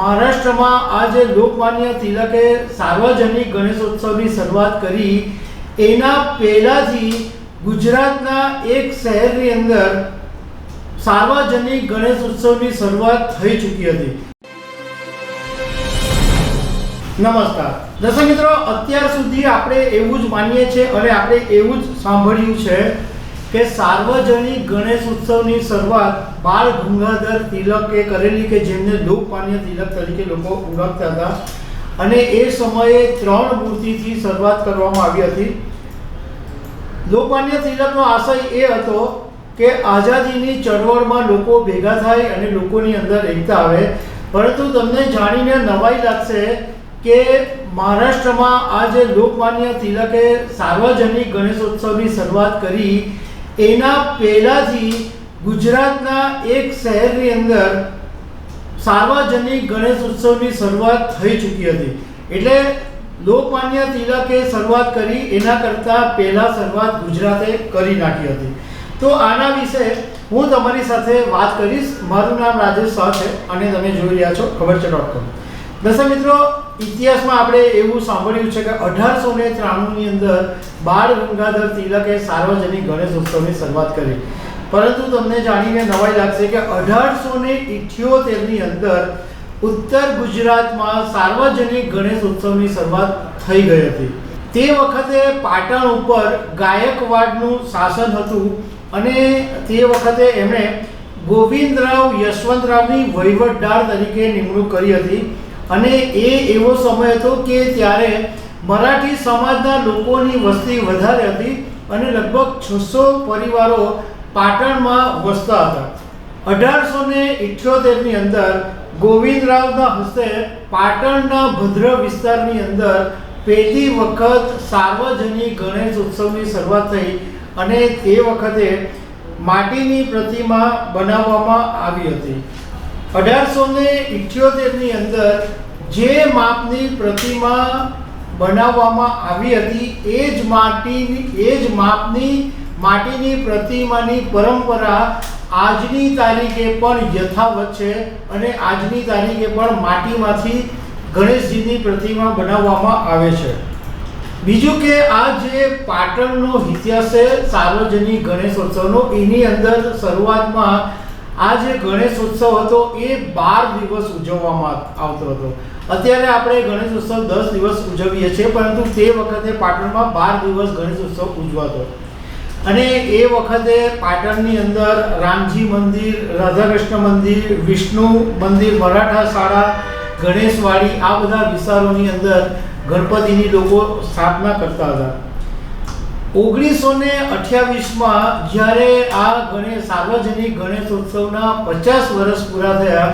મહારાષ્ટ્રમાં આજે લોકમાન્ય તિલકે સાર્વજનિક ગણેશોત્સવની શરૂઆત કરી. એના પહેલાથી ગુજરાતના એક શહેરની અંદર સાર્વજનિક ગણેશ ઉત્સવની શરૂઆત થઈ ચૂકી હતી. નમસ્કાર. દર્શક મિત્રો, અત્યાર સુધી આપણે એવું જ માનીએ છીએ અને આપણે એવું જ સાંભળ્યું છે કે સાર્વજનિક ગણેશ ઉત્સવની શરૂઆત બાળ ગંગાધર તિલકે કરેલી કે જેમને લોકમાન્ય તિલક તરીકે લોકો ઓળખતા હતા. અને એ સમયે ત્રણ મૂર્તિથી શરૂઆત કરવામાં આવી હતી. લોકમાન્ય તિલકનો આશય એ હતો કે આઝાદીની ચળવળમાં લોકો ભેગા થાય અને લોકોની અંદર એકતા આવે. પરંતુ તમને જાણીને નવાઈ લાગશે કે મહારાષ્ટ્રમાં આ જે લોકમાન્ય તિલકે સાર્વજનિક ગણેશોત્સવની શરૂઆત કરી એના પહેલાથી ગુજરાતના એક શહેરની અંદર સાર્વજનિક ગણેશ ઉત્સવની શરૂઆત થઈ ચૂકી હતી. એટલે લોકમાન્ય તિલકે શરૂઆત કરી, એના કરતાં પહેલાં શરૂઆત ગુજરાતે કરી નાખી હતી. તો આના વિશે હું તમારી સાથે વાત કરીશ. મારું નામ રાજેશ શાહ છે અને તમે જોઈ રહ્યા છો ખબર છે ડોટ કોમ દર્શક મિત્રો ઇતિહાસમાં આપણે એવું સાંભળ્યું છે કે અઢારસો ને ત્રાણુંની અંદર બાળ ગંગાધર તિલકે સાર્વજનિક ગણેશ ઉત્સવની શરૂઆત કરી. પરંતુ તમને જાણીને નવાઈ લાગશે કે અઢારસો ને ઇઠ્યોતેરની અંદર ઉત્તર ગુજરાતમાં સાર્વજનિક ગણેશ ઉત્સવની શરૂઆત થઈ ગઈ હતી. તે વખતે પાટણ ઉપર ગાયકવાડનું શાસન હતું અને તે વખતે એમણે ગોવિંદરાવ યશવંતરાવની વહીવટદાર તરીકે નિમણૂક કરી હતી. અને એ એવો સમય હતો કે ત્યારે મરાઠી સમાજના લોકોની વસ્તી વધારે હતી અને લગભગ છસો પરિવારો પાટણમાં વસતા હતા. અઢારસો ને ઇઠ્યોતેરની અંદર ગોવિંદરાવના હસ્તે પાટણના ભદ્ર વિસ્તારની અંદર પહેલી વખત સાર્વજનિક ગણેશ ઉત્સવની શરૂઆત થઈ અને તે વખતે માટીની પ્રતિમા બનાવવામાં આવી હતી. અઢારસો ને ઇઠ્યોતેરની અંદર જે માપની પ્રતિમા બનાવવામાં આવી હતી, એ જ માટીની, એ જ માપની માટીની પ્રતિમાની પરંપરા આજની તારીખે પણ યથાવત છે અને આજની તારીખે પણ માટીમાંથી ગણેશજીની પ્રતિમા બનાવવામાં આવે છે. બીજું કે આ જે પાટણનો ઇતિહાસ છે, સાર્વજનિક ગણેશોત્સવનો, એની અંદર શરૂઆતમાં આ જે ગણેશ ઉત્સવ હતો એ બાર દિવસ ઉજવવામાં આવતો હતો. અત્યારે આપણે ગણેશ ઉત્સવ દસ દિવસ ઉજવીએ છીએ, પરંતુ તે વખતે પાટણમાં બાર દિવસ ગણેશ ઉત્સવ ઉજવાતો. અને એ વખતે પાટણની અંદર રામજી મંદિર, રાધાકૃષ્ણ મંદિર, વિષ્ણુ મંદિર, મરાઠા શાળા, ગણેશવાડી આ બધા વિસ્તારોની અંદર ગણપતિની લોકો સ્થાપના કરતા હતા. ઓગણીસો ને અઠ્યાવીસમાં જ્યારે આ ગણેશ, સાર્વજનિક ગણેશ ઉત્સવના પચાસ વર્ષ પૂરા થયા,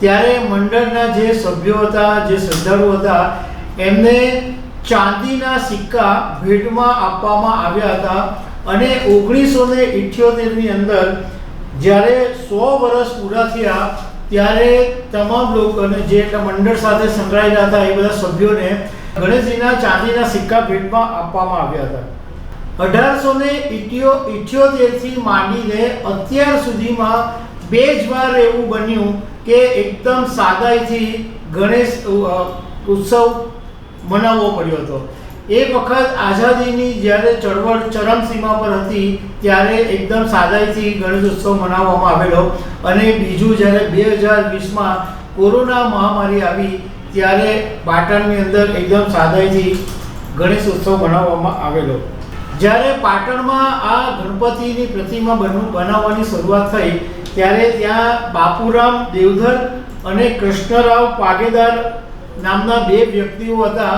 ત્યારે મંડળના જે સભ્યો હતા, જે શ્રદ્ધાળુ હતા, એમને ચાંદીના સિક્કા ભેટમાં આપવામાં આવ્યા હતા અને ઓગણીસો ને ઇઠ્યોતેરની અંદર જ્યારે સો વર્ષ પૂરા થયા, ત્યારે તમામ લોકોને જે મંડળ સાથે સંકળાયેલા હતા, એ બધા સભ્યોને ગણેશજીના ચાંદીના સિક્કા ભેટમાં આપવામાં આવ્યા હતા. અઢારસો ને ઇઠ્યો ઇઠ્યોતેરથી માંડીને અત્યાર સુધીમાં બે જ વાર એવું બન્યું કે એકદમ સાદાઈથી ગણેશ ઉત્સવ મનાવવો પડ્યો હતો. એક વખત આઝાદીની જ્યારે ચળવળ ચરમસીમા પર હતી, ત્યારે એકદમ સાદાઈથી ગણેશ ઉત્સવ મનાવવામાં આવેલો અને બીજું જ્યારે બે હજાર વીસમાં કોરોના મહામારી આવી, ત્યારે પાટણની અંદર એકદમ સાદાઈથી ગણેશ ઉત્સવ મનાવવામાં આવેલો. જ્યારે પાટણમાં આ ગણપતિની પ્રતિમા બનવું બનાવવાની શરૂઆત થઈ, ત્યારે ત્યાં બાપુરામ, દેવધર અને કૃષ્ણરાવ પાગેદાર નામના બે વ્યક્તિઓ હતા.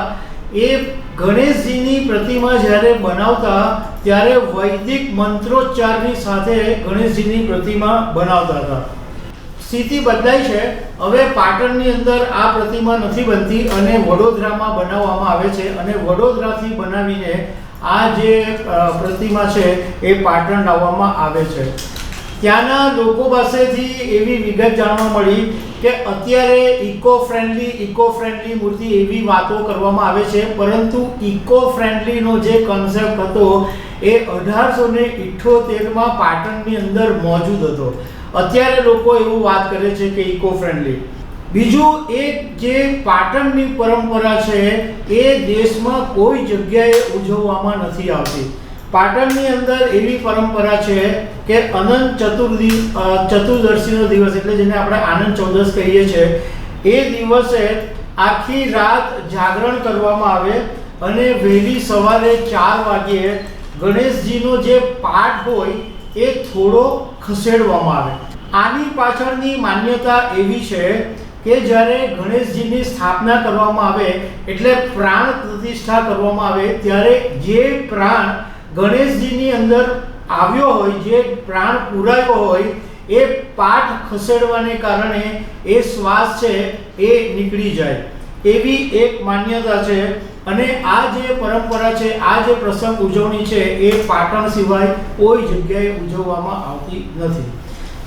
એ ગણેશજીની પ્રતિમા જ્યારે બનાવતા, ત્યારે વૈદિક મંત્રોચ્ચારની સાથે ગણેશજીની પ્રતિમા બનાવતા હતા. સ્થિતિ બદલાઈ છે. હવે પાટણની અંદર આ પ્રતિમા નથી બનતી અને વડોદરામાં બનાવવામાં આવે છે અને વડોદરાથી બનાવીને આ જે પ્રતિમા છે, એ પાટણ લાવવામાં આવે છે. ત્યાંના લોકો પાસેથી એવી વિગત જાણવા મળી કે અત્યારે ઇકો ફ્રેન્ડલી ઇકો ફ્રેન્ડલી મૂર્તિ એવી વાતો કરવામાં આવે છે, પરંતુ ઇકો ફ્રેન્ડલીનો જે કન્સેપ્ટ હતો, એ અઢારસો ને ઇઠ્ઠોતેરમાં પાટણની અંદર મોજૂદ હતો. અત્યારે લોકો એવું વાત કરે છે કે ઇકો ફ્રેન્ડલી બીજું એક જે પાટણની પરંપરા છે, એ દેશમાં કોઈ જગ્યાએ ઉજવવામાં નથી આવતી. પાટણની અંદર એવી પરંપરા છે કે અનંત ચતુર્દી ચતુર્દશીનો દિવસ એટલે જેને આપણે આનંદ ચૌદસ કહીએ છીએ એ દિવસે આખી રાત જાગરણ કરવામાં આવે અને વહેલી સવારે ચાર વાગ્યે ગણેશજીનો જે પાઠ હોય, એ થોડો ખસેડવામાં આવે. આની પાછળની માન્યતા એવી છે કે જ્યારે ગણેશજીની સ્થાપના કરવામાં આવે, એટલે પ્રાણ પ્રતિષ્ઠા કરવામાં આવે, ત્યારે જે પ્રાણ ગણેશજીની અંદર આવ્યો હોય, જે પ્રાણ પુરાયો હોય, એ પાઠ ખસેડવાને કારણે એ શ્વાસ છે એ નીકળી જાય. એવી એક માન્યતા છે અને આ જે પરંપરા છે, આ જે પ્રસંગ ઉજવણી છે, એ પાટણ સિવાય કોઈ જગ્યાએ ઉજવવામાં આવતી નથી.